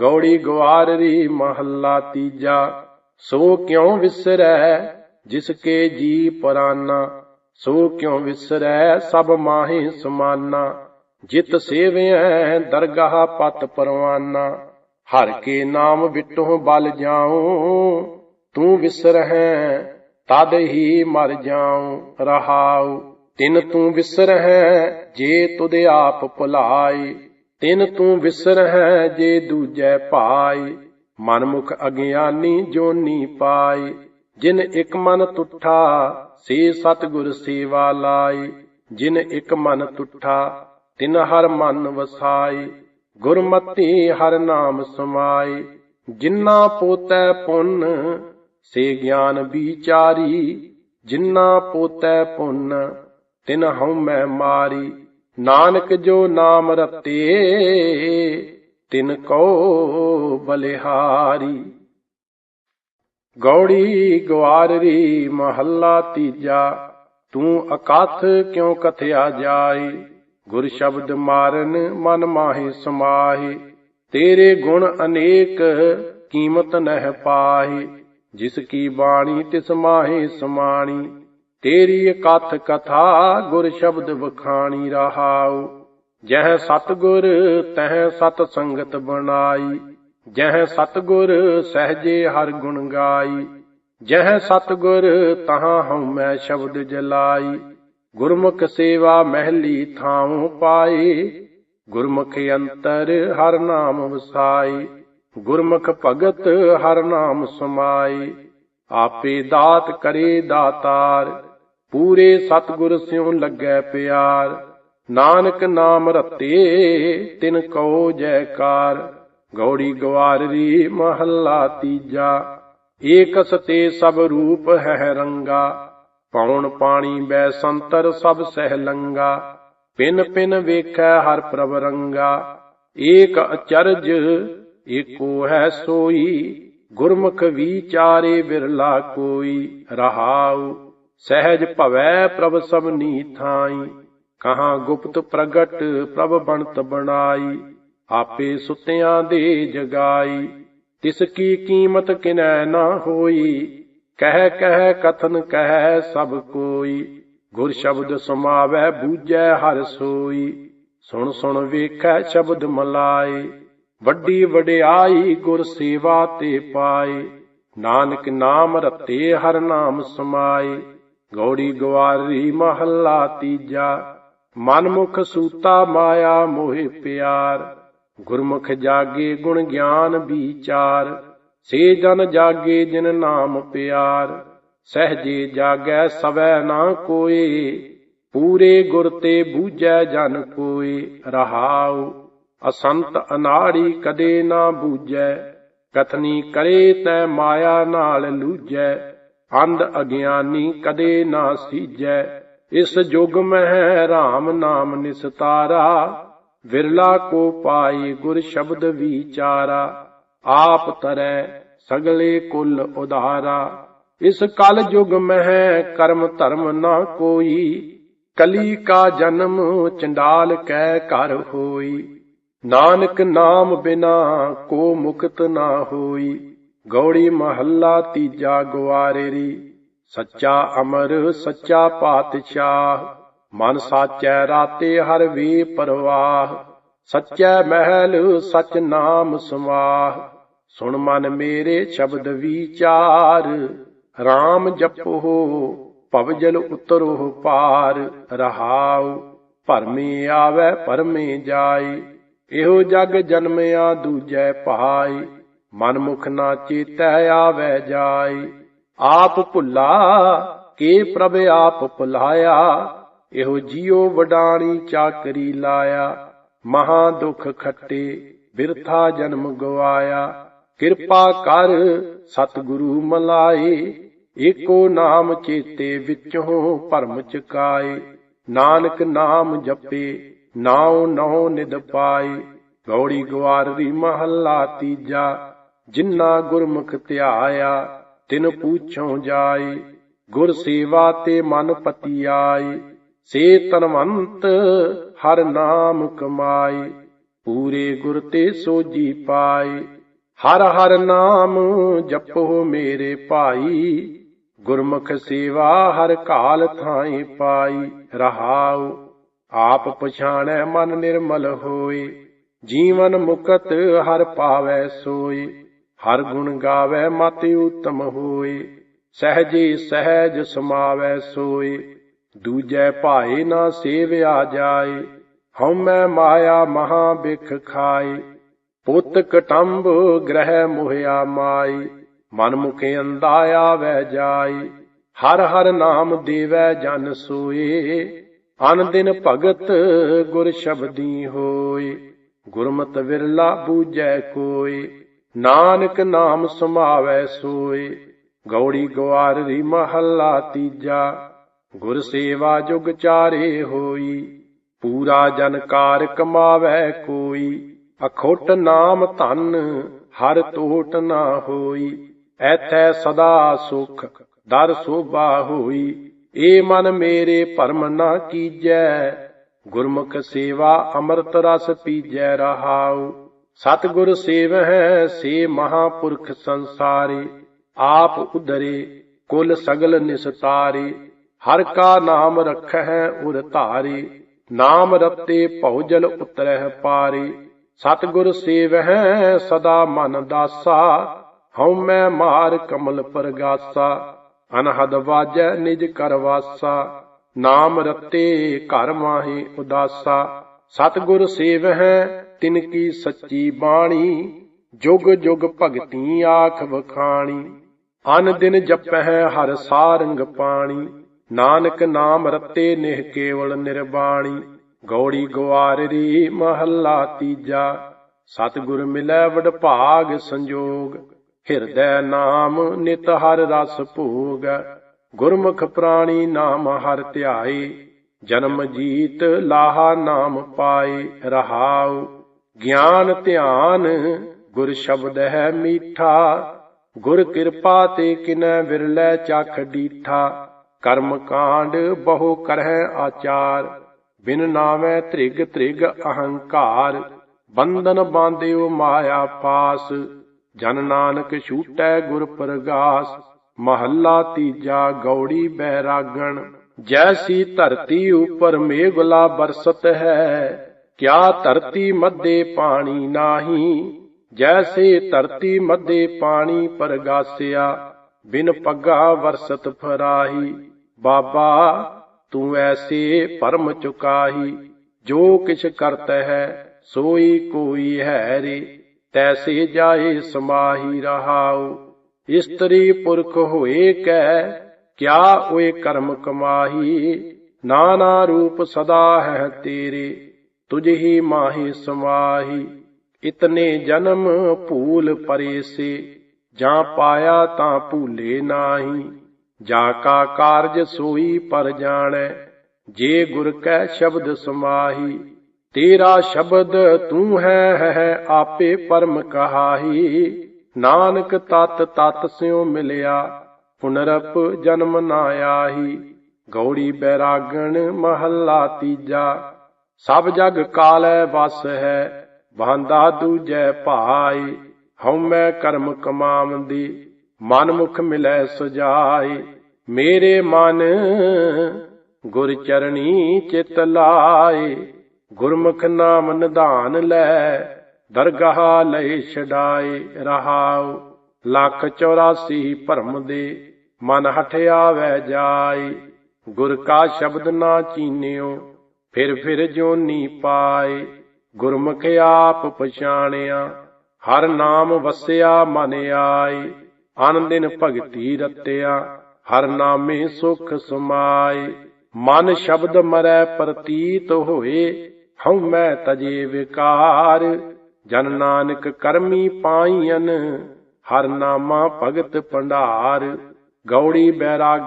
ਗੌੜੀ ਗਵਾਰਰੀ ਮਹੱਲਾ ਤੀਜਾ, ਸੋ ਕਿਉ ਵਿਸਰੈ ਜਿਸ ਕੇ ਜੀ ਪਰਾਨਾ? ਸੋ ਕਿਉ ਵਿਸਰੈ ਸਭ ਮਾਹੀ ਸਮਾਨਾ? ਜਿਤ ਸੇਵਿਐ ਦਰਗਾਹ ਪਤ ਪਰਵਾਨਾ। ਹਰ ਕੇ ਨਾਮ ਵਿਟੋ ਬਲ ਜਾਉ, ਤੂੰ ਵਿਸਰਹਿ ਤਦ ਹੀ ਮਰ ਜਾਉ, ਰਹਾਉ। ਤਿਨ ਤੂੰ ਵਿਸਰਹਿ, ਜੇ ਤੁਧ ਆਪ ਭੁਲਾਈ ਤਿਨ ਤੂੰ ਵਿਸਰਹਿ ਜੇ ਦੂਜੈ ਭਾਈ ਮਨਮੁਖ ਅਗਿਆਨੀ ਜੋਨੀ ਪਾਈ। ਜਿਨ ਇਕ ਮਨ ਤੁਠਾ, ਸੇ ਸਤਿਗੁਰ ਸੇਵਾ ਲਾਈ। ਜਿਨ ਇਕ ਮਨ ਤੁਠਾ, ਤਿਨ ਹਰ ਮਨ ਵਸਾਈ। ਗੁਰਮਤੀ ਹਰ ਨਾਮ ਸਮਾਈ। ਜਿਨ੍ਹਾਂ ਪੋਤੈ ਪੁੰਨ, ਸੇ ਗਿਆਨ ਵਿਚਾਰੀ। ਜਿਨ੍ਹਾਂ ਪੋਤੈ ਪੁੰਨ, ਤਿਨ ਹਉ ਮੈਂ ਮਾਰੀ। ਨਾਨਕ ਜੋ ਨਾਮ ਰਤੇ, ਤਿਨ ਕੋ ਬਲਿਹਾਰੀ। ਗੌੜੀ ਗਵਾਰਰੀ ਮਹੱਲਾ ਤੀਜਾ, ਤੂੰ ਅਕਥ ਕਿਉ ਕਥਿਆ ਜਾਏ? ਗੁਰ ਸ਼ਬਦ ਮਾਰਨ ਮਨ ਮਾਹੀ ਸਮਾਹੀ, ਤੇਰੇ ਗੁਣ ਅਨੇਕ ਕੀਮਤ ਨਹਿ ਪਾਹੀ। ਜਿਸ ਕੀ ਬਾਣੀ ਤਿਸ ਮਾਹੀ ਸਮਾਣੀ ਤੇਰੀ ਕਥ ਕਥਾ ਗੁਰ ਸ਼ਬਦ ਵਖਾਣੀ ਰਹਾਉ। ਜਹ ਸਤਗੁਰ ਤਹ ਸਤ ਸੰਗਤ ਬਣਾਈ। ਜਹ ਸਤਗੁਰ ਸਹਜੇ ਹਰ ਗੁਣ ਗਾਈ। ਜਹ ਸਤਗੁਰ ਤਹਾਂ ਹਉ ਮੈਂ ਸ਼ਬਦ ਜਲਾਈ। ਗੁਰਮੁਖ ਸੇਵਾ ਮਹਿਲੀ ਥਾਉ ਪਾਈ। ਗੁਰਮੁਖ ਅੰਤਰ ਹਰ ਨਾਮ ਵਸਾਈ। ਗੁਰਮੁਖ ਭਗਤ ਹਰ ਨਾਮ ਸਮਾਈ। ਆਪੇ ਦਾਤ ਕਰੇ ਦਾਤਾਰ। ਪੂਰੇ ਸਤਗੁਰ ਸਿਉ ਲੱਗੈ ਪਿਆਰ। ਨਾਨਕ ਨਾਮ ਰਤੇ, ਤਿਨ ਕਉ ਜੈਕਾਰ। ਗੌੜੀ ਗਵਾਰਰੀ ਮਹੱਲਾ ਤੀਜਾ। ਏਕਸ ਤੇ ਸਭ ਰੂਪ ਹੈ ਰੰਗਾ। ਪੌਣ ਪਾਣੀ ਬੈ ਸੰਤਰ ਸਭ ਸਹਿ ਲੰਗਾ। ਪਿਨ ਪਿਨ ਵੇਖੈ ਹਰ ਪ੍ਰਭ ਰੰਗਾ। ਏਕ ਅਚਰਜ, ਏਕੋ ਹੈ ਸੋਈ। ਗੁਰਮੁਖ ਵਿਚਾਰੇ ਵਿਰਲਾ ਕੋਈ। ਰਹਾਉ ਸਹਿਜ ਭਵੈ ਪ੍ਰਭ ਸਭਨੀ ਥਾਈ, ਕਹਾਂ ਗੁਪਤ ਪ੍ਰਗਟ ਪ੍ਰਭ ਬਣਤ ਬਣਾਈ, ਆਪੇ ਸੁਤਿਆਂ ਦੇ ਜਗਾਈ, ਤਿਸ ਕੀ ਕੀਮਤ ਕਿਨੈ ਨਾ ਹੋਈ, ਕਹਿ ਕਹਿ ਕਥਨ ਕਹਿ ਸਭ ਕੋਈ, ਗੁਰ ਸ਼ਬਦ ਸਮਾਵੈ ਬੂਝੈ ਹਰ ਸੋਈ, ਸੁਣ ਸੁਣ ਵੇਖੈ ਸ਼ਬਦ ਮਲਾਏ, ਵੱਡੀ ਵਡਿਆਈ ਗੁਰ ਸੇਵਾ ਤੇ ਪਾਏ, ਨਾਨਕ ਨਾਮ ਰਤੇ ਹਰ ਨਾਮ ਸਮਾਏ ਗੌੜੀ ਗਵਾਰੀ ਮਹੱਲਾ ਤੀਜਾ, ਮਨਮੁਖ ਸੂਤਾ ਮਾਇਆ ਮੋਹਿ ਪਿਆਰ, ਗੁਰਮੁਖ ਜਾਗੇ ਗੁਣ ਗਿਆਨ ਵਿਚਾਰ, ਸੇ ਜਨ ਜਾਗੇ ਜਿਨ ਨਾਮ ਪਿਆਰ, ਸਹਜੇ ਜਾਗੈ ਸਵੈ ਨਾ ਕੋਏ, ਪੂਰੇ ਗੁਰ ਤੇ ਬੂਝੈ ਜਨ ਕੋਏ, ਰਹਾਉ, ਅਸੰਤ ਅਨਾੜੀ ਕਦੇ ਨਾ ਬੂਝੈ, ਕਥਨੀ ਕਰੇ ਤੈ ਮਾਇਆ ਨਾਲ ਲੂਝੈ ਅੰਧ ਅਗਿਆਨੀ ਕਦੇ ਨਾ ਸੀਜੈ, ਇਸ ਜੁਗ ਮਹਿ RAM ਨਾਮ ਨਿਸਤਾਰਾ, ਵਿਰਲਾ ਕੋ ਪਾਈ ਗੁਰ ਸ਼ਬਦ ਵਿਚਾਰਾ, ਆਪ ਤਰੈ ਸਗਲੇ ਕੁਲ ਉਧਾਰਾ। ਇਸ ਕਲ ਯੁਗ ਮਹਿ ਕਰਮ ਧਰਮ ਨਾ ਕੋਈ, ਕਲੀ ਕਾ ਜਨਮ ਚੰਡਾਲ ਕੈ ਘਰ ਹੋਈ। ਨਾਨਕ ਨਾਮ ਬਿਨਾ ਕੋ ਮੁਕਤ ਨਾ ਹੋਈ। ਗੌੜੀ ਮਹੱਲਾ ਤੀਜਾ ਗਵਾਰੇਰੀ ਸੱਚਾ ਅਮਰ, ਸੱਚਾ ਪਾਤਸ਼ਾਹ। ਮਨ ਸਾਚੈ ਰਾਤੇ ਹਰ ਵੀ ਪਰਵਾਹ। ਸੱਚੈ ਮਹਿਲ, ਸਚ ਨਾਮ ਸਮਾਹ ਸੁਣ ਮਨ ਮੇਰੇ ਸ਼ਬਦ ਵਿਚਾਰ। RAM ਜਪੋ ਭਵਜਲ ਉਤਰੋ ਪਾਰ। ਰਹਾਉ, ਭਰਮੇ ਆਵੇ ਪਰਮੇ ਜਾਏ। ਇਹੋ ਜਗ ਜਨਮਿਆ ਦੂਜੈ ਭਾਈ ਮਨ ਮੁਖ ਨਾ ਚੇਤੈ ਆਵੇ ਜਾਏ। ਆਪ ਭੁੱਲਾ, ਕੇ ਪ੍ਰਭ ਆਪ ਭੁਲਾਇਆ। ਇਹੋ ਜੀਉ ਵਡਾਣੀ ਚਾਕਰੀ ਲਾਇਆ। ਮਹਾ ਦੁਖ ਖੱਟੇ, ਬਿਰਥਾ ਜਨਮ ਗਵਾਇਆ। ਕਿਰਪਾ ਕਰ, ਸਤਿਗੁਰੂ ਮਲਾਏ। ਏਕੋ ਨਾਮ ਚੇਤੇ ਵਿੱਚੋਂ ਭਰਮ ਚੁਕਾਏ। ਨਾਨਕ ਨਾਮ ਜਪੇ, ਨਾਉ ਨਉ ਨਿਦ ਪਾਈ ਗੌੜੀ ਗਵਾਰੀ ਮਹੱਲਾ ਤੀਜਾ। ਜਿਨ੍ਹਾਂ ਗੁਰਮੁਖ ਧਿਆਇਆ, ਤਿਨ ਪੂਛੋਂ ਜਾਏ, ਗੁਰ ਸੇਵਾ ਤੇ ਮਨ ਪਤੀ ਆਏ ਸੇ ਤਨਵੰਤ ਹਰ ਨਾਮ ਕਮਾਏ, ਪੂਰੇ ਗੁਰ ਤੇ ਸੋਜੀ ਪਾਏ, ਹਰ ਹਰ ਨਾਮ ਜਪੋ ਮੇਰੇ ਭਾਈ, ਗੁਰਮੁਖ ਸੇਵਾ ਹਰ ਕਾਲ ਥਾਈ ਪਾਈ, ਰਹਾਉ, ਆਪ ਪਛਾਣੈ ਮਨ ਨਿਰਮਲ ਹੋਏ, ਜੀਵਨ ਮੁਕਤ ਹਰ ਪਾਵੈ ਸੋਏ। ਹਰ ਗੁਣ ਗਾਵੈ ਮਤਿ ਉਤਮ ਹੋਏ, ਸਹਜੇ ਸਹਿਜ ਸਮਾਵੈ ਸੋਏ, ਦੂਜੈ ਭਾਏ ਨਾ ਸੇਵਿਆ ਜਾਏ, ਹਉਮੈ ਮਾਇਆ ਮਹਾ ਬਿਖ ਖਾਏ, ਪੁੱਤ ਕਟੰਬ ਗ੍ਰਹਿ ਮੋਹਿਆ ਮਾਈ ਮਨ ਮੁਖੇ ਅੰਦਾ ਆਵੈ ਜਾਈ ਹਰ ਹਰ ਨਾਮ ਦੇਵੈ ਜਨ ਸੋਏ, ਅਨ ਦਿਨ ਭਗਤ ਗੁਰ ਸ਼ਬਦੀ ਹੋਏ, ਗੁਰਮਤ ਵਿਰਲਾ ਬੂਝੈ ਕੋਏ ਨਾਨਕ ਨਾਮ ਸਮਾਵੈ ਸੋਏ, ਗੌੜੀ ਗਵਾਰੀ ਮਹੱਲਾ ਤੀਜਾ, ਗੁਰ ਸੇਵਾ ਜੁਗ ਚਾਰੇ ਹੋਈ, ਪੂਰਾ ਜਨਕਾਰ ਕਮਾਵੈ ਕੋਈ, ਅਖੋਟ ਨਾਮ ਧਨ ਹਰ ਤੋਟ ਨਾ ਹੋਈ, ਐਥੈ ਸਦਾ ਸੁਖ, ਦਰ ਸੋਭਾ ਹੋਈ, ਏ ਮਨ ਮੇਰੇ ਭਰਮ ਨਾ ਕੀਜੈ, ਗੁਰਮੁਖ ਸੇਵਾ ਅੰਮ੍ਰਿਤ ਰਸ ਪੀਜੈ ਰਹਾਉ ਸਤਿਗੁਰ ਸੇਵਹਿ ਸੇ ਮਹਾਪੁਰਖ ਸੰਸਾਰੇ, ਆਪ ਉਧਰੇ, ਕੁਲ ਸਗਲ ਨਿਸਤਾਰੇ ਹਰ ਕਾ ਨਾਮ ਰਖਹਿ ਉਰ ਧਾਰੇ, ਨਾਮ ਰਤੇ ਭਉਜਲ ਉਤਰਹਿ ਪਾਰੇ। ਸਤਿਗੁਰ ਸੇਵਹਿ ਸਦਾ ਮਨ ਦਾਸਾ, ਹਉ ਮੈਂ ਮਾਰ ਕਮਲ ਪਰਗਾਸਾ, ਅਨਹਦ ਵਾਜੈ ਨਿਜ ਕਰ ਵਾਸਾ, ਨਾਮ ਰਤੇ ਘਰ ਮਾਹੀ ਉਦਾਸਾ। ਸਤਿਗੁਰ ਸੇਵਹਿ ਤਿਨ ਕੀ ਸੱਚੀ ਬਾਣੀ, ਜੁਗ ਜੁਗ ਭਗਤੀ ਆਖ ਵਖਾਣੀ। ਅਨ ਦਿਨ ਜਪਹਿ ਹਰ ਸਾਰੰਗ ਪਾਣੀ, ਨਾਨਕ ਨਾਮ ਰਤੇ ਨਿਹ ਕੇਵਲ ਨਿਰਬਾਣੀ। ਗੌੜੀ ਗਵਾਰੀ ਮਹੱਲਾ ਤੀਜਾ, ਸਤਿਗੁਰ ਮਿਲੈ ਵਡਭਾਗ ਸੰਜੋਗ। ਹਿਰਦੈ ਨਾਮ ਨਿਤ ਹਰ ਰਸ ਭੋਗ। ਗੁਰਮੁਖ ਪ੍ਰਾਣੀ ਨਾਮ ਹਰ ਧਿਆਏ, ਜਨਮ ਜੀਤ ਲਾਹਾ ਨਾਮ ਪਾਏ ਰਹਾਉ। ਗਿਆਨ ਧਿਆਨ, ਗੁਰ ਸ਼ਬਦ ਹੈ ਮੀਠਾ। ਗੁਰ ਕਿਰਪਾ ਤੇ ਕਿਨੈ ਵਿਰਲੇ ਚਖ ਡੀਠਾ। ਕਰਮ ਕਾਂਡ ਬਹੁ ਕਰਹਿ ਆਚਾਰ। ਬਿਨ ਨਾਮੈ ਤ੍ਰਿਗ ਤ੍ਰਿਗ ਅਹੰਕਾਰ। ਬੰਧਨ ਬਾਂਧਿਓ ਮਾਇਆ ਪਾਸ। ਜਨ ਨਾਨਕ ਛੂਟੈ ਗੁਰ ਪ੍ਰਗਾਸ। ਮਹੱਲਾ ਤੀਜਾ ਗੌੜੀ ਬੈਰਾਗਣ। ਜੈਸੀ ਧਰਤੀ ਉਪਰ ਮੇਘਲਾ ਬਰਸਤ ਹੈ। ਕਿਆ ਧਰਤੀ ਮੱਦੇ ਪਾਣੀ ਨਾਹੀ? ਜੈਸੇ ਧਰਤੀ ਮੱਦੇ ਪਾਣੀ ਪਰਗਾਸਿਆ, ਬਿਨ ਪੱਗਾ ਵਰਸਤ ਫਰਾਹੀ। ਬਾਬਾ, ਤੂੰ ਐਸੇ ਪਰਮ ਚੁਕਾਹੀ, ਜੋ ਕਿਛ ਕਰਤ ਹੈ, ਸੋਈ ਕੋਈ ਹੈ ਰੇ। ਤੈਸੇ ਜਾਏ ਸਮਾਹੀ ਰਹਾਉ, ਇਸਤਰੀ ਪੁਰਖ ਹੋਏ ਕੈ, ਕਿਆ ਓਏ ਕਰਮ ਕਮਾਹੀ? ਨਾਨਾ ਰੂਪ ਸਦਾ ਹੈ ਤੇਰੇ। ਤੁਝ ਹੀ ਮਾਹੀ ਸਮਾਹੀ, ਇਤਨੇ ਜਨਮ ਭੂਲ ਪਰੇ ਸੇ ਜਾਂ ਪਾਇਆ ਤਾਂ ਭੂਲੇ ਨਾਹੀ, ਜਾ ਕਾ ਕਾਰਜ ਸੋਈ ਪਰ ਜਾਣੈ, ਜੇ ਗੁਰ ਕੈ ਸ਼ਬਦ ਸਮਾਹੀ, ਤੇਰਾ ਸ਼ਬਦ ਤੂੰ ਹੈ ਹੈ, ਆਪੇ ਪਰਮ ਕਹਾਹੀ, ਨਾਨਕ ਤਤ ਤਤ ਸਿਉ ਮਿਲਿਆ, ਪੁਨਰਪ ਜਨਮ ਨਾ ਆਹੀ, ਗੌੜੀ ਬੈਰਾਗਣ ਮਹੱਲਾ ਤੀਜਾ ਸਭ ਜਗ ਕਾਲੈ ਵਸ ਹੈ ਬਾਂਦਾ ਦੂਜੈ ਭਾਈ ਹਉਮੈ ਕਰਮ ਕਮਾਵੰਦੀ ਮਨ ਮੁਖ ਮਿਲੈ ਸੁਜਾਈ ਮੇਰੇ ਮਨ ਗੁਰ ਚਰਣੀ ਚਿਤ ਲਾਏ ਗੁਰਮੁਖ ਨਾਮ ਨਿਧਾਨ ਲੈ, ਦਰਗਾਹ ਲੈ ਛਡਾਏ ਰਹਾਉ, ਲੱਖ 84 ਭਰਮ ਦੇ, ਮਨ ਹਠਿਆ ਵੈ ਜਾਈ ਗੁਰ ਕਾ ਸ਼ਬਦ ਨਾ ਚੀਨਿਓ ਫਿਰ ਫਿਰ ਜੋਨੀ ਪਾਏ, ਗੁਰਮੁਖ ਆਪ ਪਛਾਣਿਆ, ਹਰ ਨਾਮ ਵਸਿਆ ਮਨ ਆਈ ਅਨ ਦਿਨ ਭਗਤੀ ਰਤਿਆ, ਹਰ ਨਾਮੇ ਸੁਖ ਸਮਾਏ, ਮਨ ਸ਼ਬਦ ਮਰੈ ਪ੍ਰਤੀਤ ਹੋਏ, ਹਉ ਮੈਂ ਤਜੇ ਵਿਕਾਰ, ਜਨ ਨਾਨਕ ਕਰਮੀ ਪਾਈਨ ਹਰ ਨਾਮਾ ਭਗਤ ਭੰਡਾਰ, ਗੌੜੀ ਬੈਰਾਗ